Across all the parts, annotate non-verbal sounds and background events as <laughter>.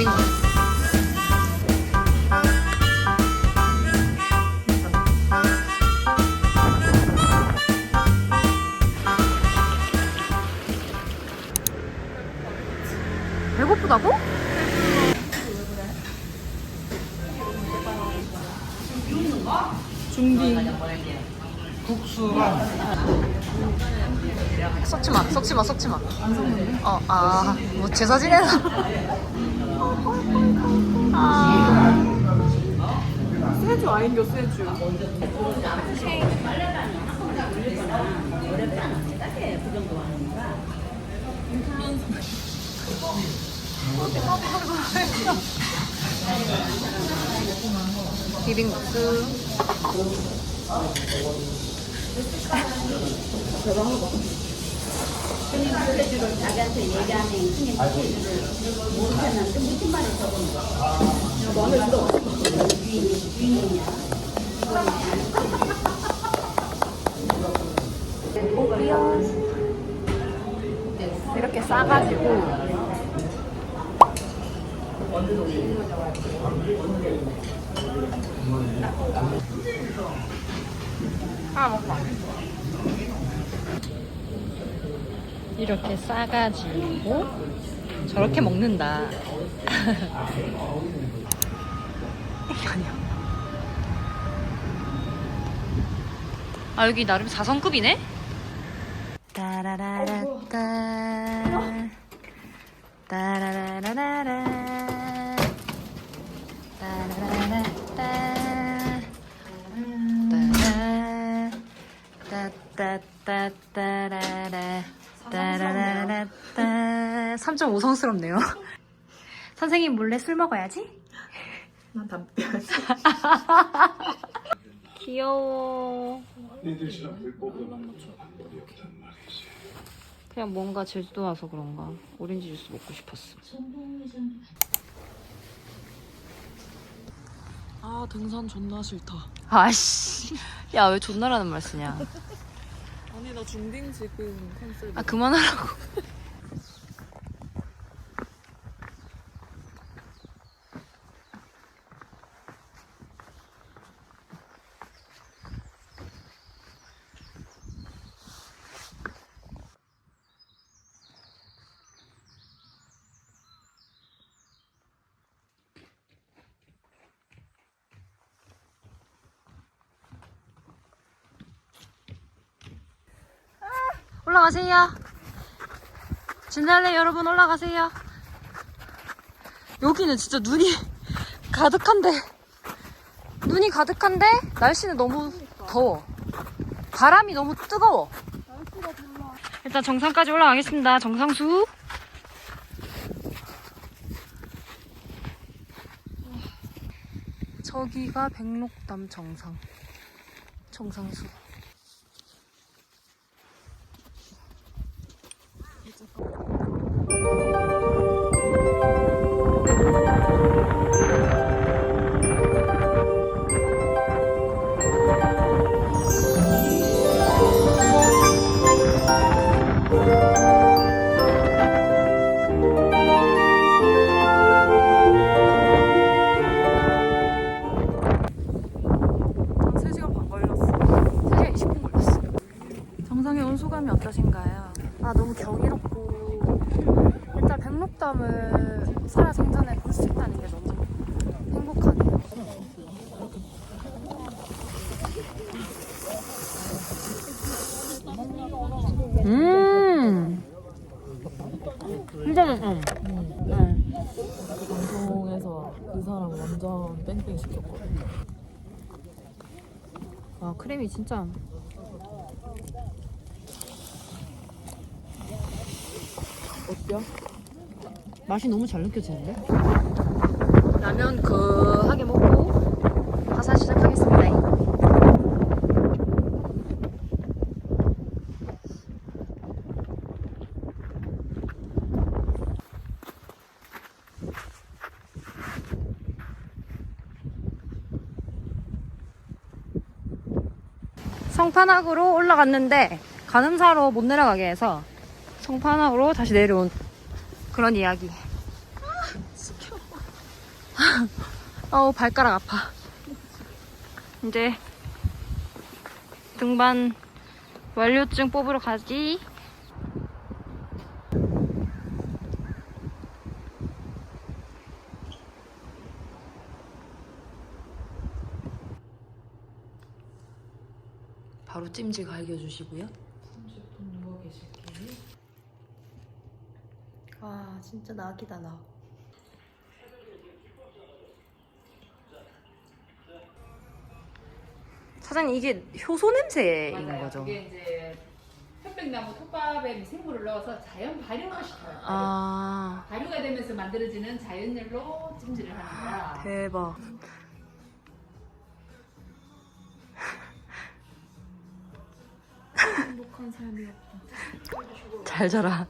비빔국. 배고프다고? 국수랑 섞지 마, 섞지 마, 섞지 마. 안 섞는데? 어, 아, 뭐 제사 지내나? 세주 아닌겨 세주 비빔국수. 이렇게 싸가지고. 하나 먹봐 이렇게 싸가지고 저렇게 먹는다. <laughs> 아 여기 나름 4성급이네? 따라라라따. 따라라라라 따라라라따. 따따따따라라 따라라라따. 3.5성스럽네요. <laughs> 선생님 몰래 술 먹어야지? 난 담배 <laughs> 귀여워. 그냥 뭔가 제주도 와서 그런가. 오렌지 주스 먹고 싶었어. 아 등산 존나 싫다. 아씨. 야 왜 존나라는 말 쓰냐 <laughs> 아니 나 중딩 지금 컨셉 아 그만하라고 올라가세요 진달래 여러분 올라가세요. 여기는 진짜 눈이 <laughs> 가득한데 눈이 가득한데 날씨는 너무 더워. 바람이 너무 뜨거워. 일단 정상까지 올라가겠습니다. 정상수. 저기가 백록담 정상. 정상수. 소감이 어떠신가요? 아 너무 경이롭고 일단 백록담을 살아 생전에 볼 수 있다는 게 너무 행복하네요. 음, 진짜 응. 응. 방송에서 그 사람 완전 뺑뺑 시켰거든 와 크림이 진짜 어때요? 맛이 너무 잘 느껴지는데? 라면 거하게 먹고 가사 시작하겠습니다. 성판악으로 올라갔는데 가늠사로 못 내려가게 해서 성판악으로 다시 내려온 그런 이야기. 어우 발가락 아파. 이제 등반 완료증 뽑으러 가지. 바로 찜질 갈겨 주시고요. 30분 누워 계실게요. 와 진짜 낙이다 나. 사장님 이게 효소 냄새인 맞아요. 거죠? 이게 이제 편백나무 톱밥에 미생물을 넣어서 자연 발효를 시켜요. 아 발효가 되면서 만들어지는 자연열로 찜질을 하는 거야. 대박. 행복한 삶이었다. 잘 자라.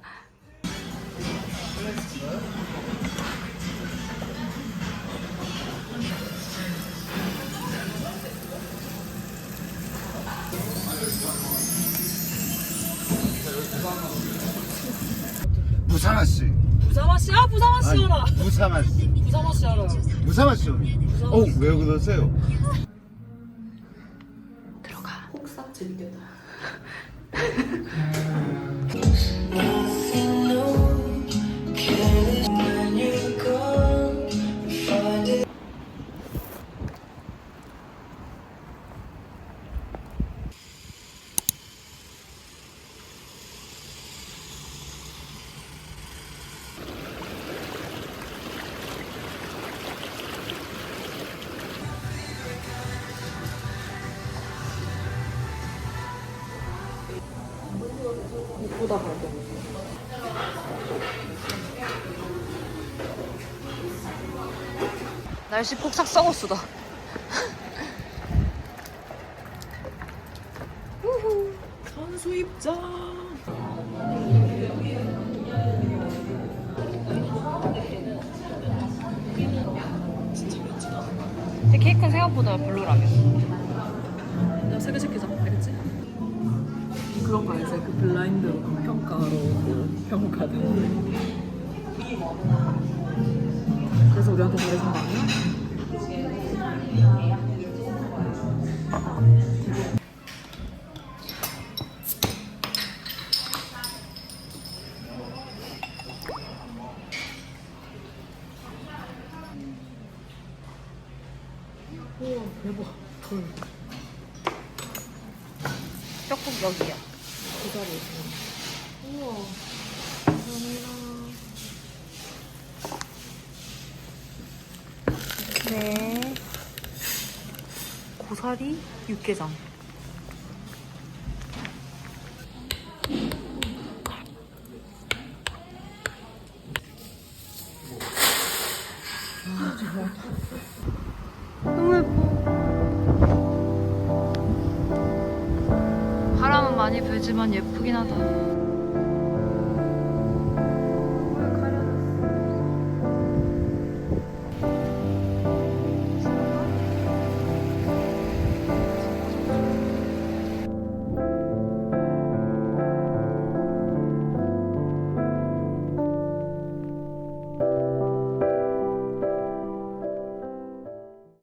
무사마 씨. 부사마 씨야? 부사마 씨 알아. 아니, 무사마 씨. 부사마 씨 알아. 무사마 씨. 어, 왜 그러세요? 들어가. 폭삭 즐겨다. <laughs> 이쁘다 발견. 날씨 폭삭 썩었수다. <laughs> 선수 입장. 근데 케이크는 생각보다 별로라며. 내가 세개 시키자. 알겠지? 그런 거 알지? 그 블라인드 평가로 그 평가된. 그래서 우리한테 잘해준 거 아니야? 우와 대박. 여기요. 그 자리에 있어. 우와. 네. 고사리 육개장. 너 많이 불지만 예쁘긴 하다.